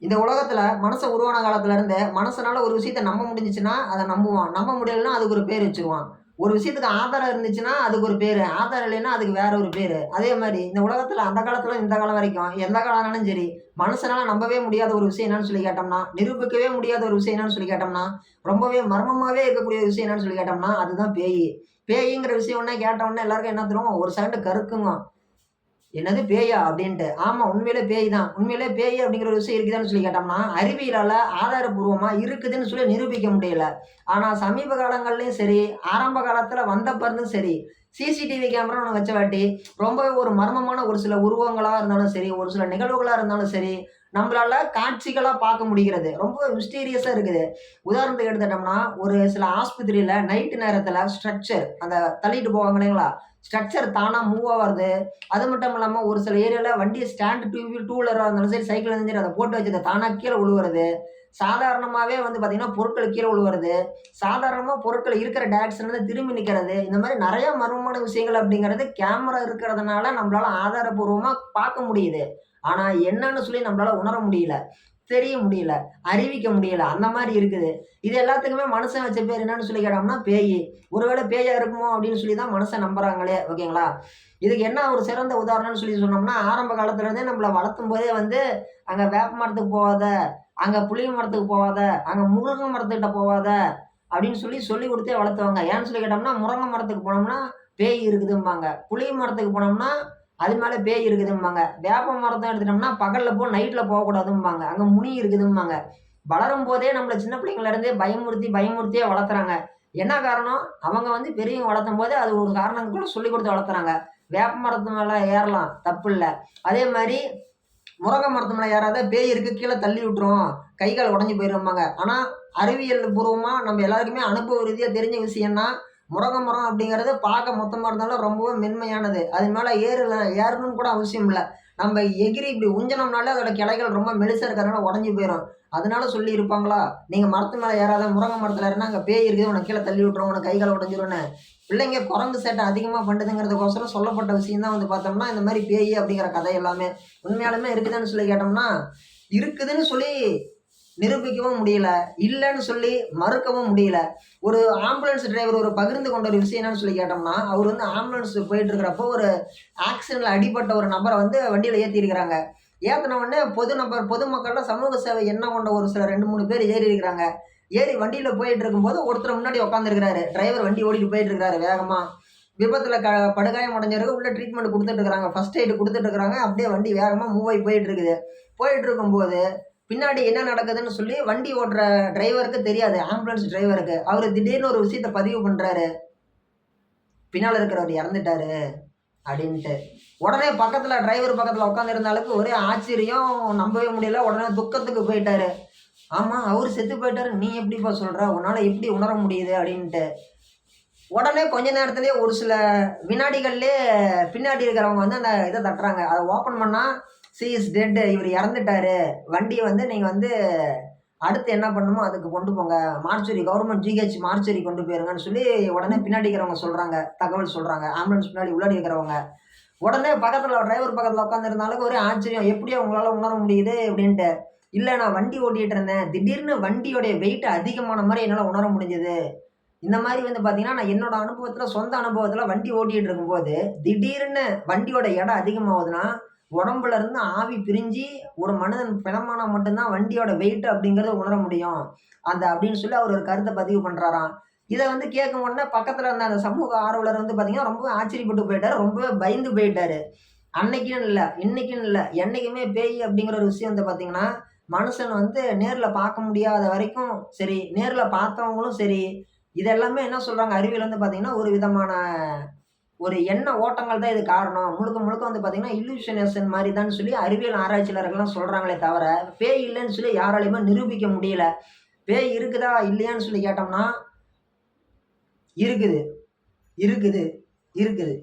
இந்த உலகத்துல மனசை உருவான காலத்துல இருந்து மனசனால ஒரு விஷயத்த நம்ப முடிஞ்சிச்சுன்னா அதை நம்புவான். நம்ப முடியலன்னா அதுக்கு ஒரு பேர் வச்சிருவான். ஒரு விஷயத்துக்கு ஆதாரம் இருந்துச்சுன்னா அதுக்கு ஒரு பேர். ஆதாரம் இல்லைன்னா அதுக்கு வேற ஒரு பேர். அதே மாதிரி இந்த உலகத்துல அந்த காலத்துல இந்த காலம் வரைக்கும் எந்த காலம்னாலும் சரி மனுஷனால நம்பவே முடியாத ஒரு விஷயம் என்னன்னு சொல்லி கேட்டோம்னா நிரூபிக்கவே முடியாத ஒரு விஷயம் என்னன்னு சொல்லி கேட்டோம்னா ரொம்பவே மர்மமாகவே இருக்கக்கூடிய விஷயம் என்னன்னு சொல்லி கேட்டோம்னா அதுதான் பேய். பேய்ங்கிற விஷயம் ஒன்றே கேட்ட எல்லாருக்கும் என்ன தரும் ஒரு சண்டை கருக்குங்க. என்னது பேயா அப்படின்ட்டு. ஆமாம் உண்மையிலே பேய் தான் உண்மையிலே பேய் அப்படிங்கிற ஒரு விஷயம் இருக்குதான்னு சொல்லி கேட்டோம்னா அறிவியலால் ஆதாரபூர்வமாக இருக்குதுன்னு சொல்லி நிரூபிக்க முடியல. ஆனால் சமீப காலங்கள்லையும் சரி ஆரம்ப காலத்தில் வந்த பிறந்தும் சரி சிசிடிவி கேமரா ஒன்று வச்ச வாட்டி ரொம்பவே ஒரு மர்மமான ஒரு சில உருவங்களாக இருந்தாலும் சரி ஒரு சில நிகழ்வுகளாக இருந்தாலும் சரி நம்மளால காட்சிகளாக பார்க்க முடிகிறது. ரொம்ப மிஸ்டீரியஸாக இருக்குது. உதாரணத்துக்கு எடுத்துட்டோம்னா ஒரு சில ஆஸ்பத்திரியில் நைட்டு நேரத்தில் ஸ்ட்ரக்சர் அந்த தள்ளிட்டு போவாங்க இல்லைங்களா? ஸ்ட்ரக்சர் தானாக மூவ் ஆகிறது அது மட்டும் இல்லாமல் ஒரு சில ஏரியாவில் வண்டி ஸ்டாண்ட் டூ டூ வீலராக இருந்தாலும் சரி சைக்கிள் இருந்தாலும் சரி அதை போட்டு வச்சதை தானாக கீழே விழுவுறது சாதாரணமாகவே வந்து பார்த்திங்கன்னா பொருட்கள் கீழே உழுவுறது சாதாரணமாக பொருட்கள் இருக்கிற டேரக்ஷன்லேருந்து திரும்பி நிற்கிறது இந்த மாதிரி நிறைய மர்மமான விஷயங்கள் அப்படிங்கிறது கேமரா இருக்கிறதுனால நம்மளால் ஆதாரபூர்வமாக பார்க்க முடியுது. ஆனால் என்னன்னு சொல்லி நம்மளால் உணர முடியல. தெரிய முடியல அறிவிக்க முடியல. அந்த மாதிரி இருக்குது. இது எல்லாத்துக்குமே மனுஷன் வச்ச பேர் என்னன்னு சொல்லி கேட்டோம்னா பேய். ஒருவேளை பேயா இருக்குமோ அப்படின்னு சொல்லி தான் மனுஷன் நம்புறாங்களே ஓகேங்களா? இதுக்கு என்ன ஒரு சிறந்த உதாரணம்னு சொல்லி சொன்னோம்னா ஆரம்ப காலத்துல இருந்தே நம்மளை வளர்த்தும் போதே வந்து அங்க வேப்ப மரத்துக்கு போகாத அங்க புளிய மரத்துக்கு போகாத அங்க முருங்கை மரத்துக்கிட்ட போகாத அப்படின்னு சொல்லி சொல்லி கொடுத்தே வளர்த்துவாங்க. ஏன்னு சொல்லி கேட்டோம்னா முருங்கை மரத்துக்கு போனோம்னா பேய் இருக்குதும்பாங்க. புளிய மரத்துக்கு போனோம்னா அது மேலே பேய் இருக்குதும்பாங்க. வேப்ப மரத்தை எடுத்துட்டோம்னா பகலில் போ நைட்டில் போகக்கூடாதும்பாங்க. அங்கே முனி இருக்குதும்பாங்க. வளரும் போதே நம்மளை சின்ன பிள்ளைங்கள இருந்தே பயமுறுத்தி பயமுறுத்தியே வளர்த்துறாங்க. என்ன காரணம்? அவங்க வந்து பெரியவங்க வளர்த்தும் போது அது ஒரு காரணம் கூட சொல்லி கொடுத்து வளர்த்துறாங்க. வேப்ப மரத்து மேலே ஏறலாம் தப்பு இல்லை. அதே மாதிரி முருங்கை மரத்து மேலே ஏறாத பேய் இருக்கு கீழே தள்ளி விட்டுரும். கை கால் உடஞ்சி போயிருவாங்க ஆனால் அறிவியல் பூர்வமாக நம்ம எல்லாருக்குமே அனுபவ ரீதியாக தெரிஞ்ச விஷயம்னா முருங்கை மரம் அப்படிங்கிறது பார்க்க மொத்தமாக இருந்தாலும் ரொம்பவும் மென்மையானது. அது மேலே ஏறல ஏறணும்னு கூட அவசியம் இல்லை. நம்ம எகிரி இப்படி உஞ்சனம்னாலே அதோட கிளைகள் ரொம்ப மெலிசாக இருக்கிறதுனால உடஞ்சி போயிடும் அதனால சொல்லி இருப்பாங்களா? நீங்கள் மரத்து மேலே ஏறாத முருங்கை மரத்தில் இருந்தால் அங்கே பேய் இருக்குது உனக்கு கீழே தள்ளி விட்டுரும் உனக்கு கைகளை உடஞ்சிரும்னு. பிள்ளைங்க குரங்கு சேட்டை அதிகமாக பண்ணுதுங்கிறதுக்கோசரம் சொல்லப்பட்ட விஷயம் தான் வந்து பார்த்தோம்னா இந்த மாதிரி பேய் அப்படிங்கிற கதை எல்லாமே. உண்மையாலுமே இருக்குதுன்னு சொல்லி கேட்டோம்னா இருக்குதுன்னு சொல்லி நிரூபிக்கவும் முடியல. இல்லைன்னு சொல்லி மறுக்கவும் முடியல. ஒரு ஆம்புலன்ஸ் டிரைவர் ஒரு பகிர்ந்து கொண்ட ஒரு விஷயம் என்னன்னு சொல்லி கேட்டோம்னா அவர் வந்து ஆம்புலன்ஸ் போயிட்டு இருக்கிறப்போ ஒரு ஆக்சிடென்ட்ல அடிபட்ட ஒரு நபரை வந்து வண்டியில் ஏற்றி இருக்கிறாங்க ஏற்றின உடனே பொது நபர் பொதுமக்கள்லாம் சமூக சேவை என்ன கொண்ட ஒரு சில ரெண்டு மூணு பேர் ஏறி இருக்கிறாங்க. ஏறி வண்டியில் போயிட்டு இருக்கும்போது ஒருத்தர் முன்னாடி உட்காந்துருக்கிறாரு டிரைவர் வண்டி ஓடிட்டு போயிட்டு இருக்காரு வேகமாக விபத்தில் க படுகாயம் அடைஞ்சவருக்கு உள்ள ட்ரீட்மெண்ட் கொடுத்துட்டு இருக்கிறாங்க. ஃபர்ஸ்ட் எய்டு கொடுத்துட்டு இருக்கிறாங்க. அப்படியே வண்டி வேகமாக மூவ் ஆகி போயிட்டு இருக்குது. போயிட்டு இருக்கும்போது பின்னாடி என்ன நடக்குதுன்னு சொல்லி வண்டி ஓட்டுற டிரைவருக்கு தெரியாது ஆம்புலன்ஸ் டிரைவருக்கு அவர் திடீர்னு ஒரு விஷயத்த பதிவு பண்ணுறாரு பின்னால் இருக்கிறவர் இறந்துட்டாரு அப்படின்ட்டு. உடனே பக்கத்தில் டிரைவர் பக்கத்தில் உட்காந்துருந்தாலுக்கு ஒரே ஆச்சரியம் நம்பவே முடியல. உடனே துக்கத்துக்கு போயிட்டாரு. ஆமாம் அவர் செத்து போயிட்டாரு. நீ எப்படிப்பா சொல்கிற உன்னால் எப்படி உணர முடியுது அப்படின்ட்டு. உடனே கொஞ்ச நேரத்துலேயே ஒரு சில வினாடிகள்லேயே பின்னாடி இருக்கிறவங்க வந்து அந்த இதை தட்டுறாங்க. அதை ஓப்பன் பண்ணால் சி இஸ் டெட் இவர் இறந்துட்டாரு. வண்டியை வந்து நீங்கள் வந்து அடுத்து என்ன பண்ணுமோ அதுக்கு கொண்டு போங்க. மார்ச்சரி கவர்மெண்ட் ஜிஹெச் மார்ச்சரி கொண்டு போயிருங்கன்னு சொல்லி உடனே பின்னாடி இருக்கிறவங்க சொல்கிறாங்க தகவல் சொல்கிறாங்க ஆம்புலன்ஸ் பின்னாடி உள்ளாடி இருக்கிறவங்க. உடனே பக்கத்தில் டிரைவர் பக்கத்தில் உட்காந்துருந்தாலும் ஒரே ஆச்சரியம். எப்படியோ உங்களால் உணர முடியுது அப்படின்ட்டு. இல்லை நான் வண்டி ஓட்டிகிட்டு இருந்தேன். திடீர்னு வண்டியோடைய வெயிட் அதிகமான மாதிரி என்னால் உணர முடிஞ்சது. இந்த மாதிரி வந்து பார்த்தீங்கன்னா நான் என்னோட அனுபவத்தில் சொந்த அனுபவத்தில் வண்டி ஓட்டிகிட்டு இருக்கும்போது திடீர்னு வண்டியோட இடம் அதிகமாகுதுன்னா உடம்புல இருந்து ஆவி பிரிஞ்சு ஒரு மனிதன் பிணமானா மட்டும்தான் வண்டியோட வெயிட் அப்படிங்கிறத உணர முடியும். அந்த அப்படின்னு சொல்லி அவர் ஒரு கருத்தை பதிவு பண்ணுறாராம் இதை வந்து கேட்கும் உடனே பக்கத்தில் இருந்த அந்த சமூக ஆர்வலர் வந்து பார்த்தீங்கன்னா ரொம்ப ஆச்சரியப்பட்டு போயிட்டாரு. ரொம்பவே பயந்து போயிட்டாரு. அன்னைக்குன்னு இல்லை இன்னைக்குன்னு இல்லை என்னைக்குமே பேய் அப்படிங்கிற ஒரு விஷயம் வந்து பார்த்தீங்கன்னா மனுஷன் வந்து நேரில் பார்க்க முடியாத வரைக்கும் சரி நேரில் பார்த்தவங்களும் சரி இதெல்லாமே என்ன சொல்கிறாங்க அறிவியல் வந்து பார்த்தீங்கன்னா ஒரு விதமான ஒரு எண்ண ஓட்டங்கள் தான் இது காரணம். முழுக்க முழுக்க வந்து பார்த்தீங்கன்னா இல்லூஷனேஷன் மாதிரி தான் சொல்லி அறிவியல் ஆராய்ச்சியாளர்கள்லாம் சொல்கிறாங்களே தவிர பேய் இல்லைன்னு சொல்லி யாராலையுமே நிரூபிக்க முடியல. பேய் இருக்குதா இல்லையான்னு சொல்லி கேட்டோம்னா இருக்குது. இருக்குது. இருக்குது.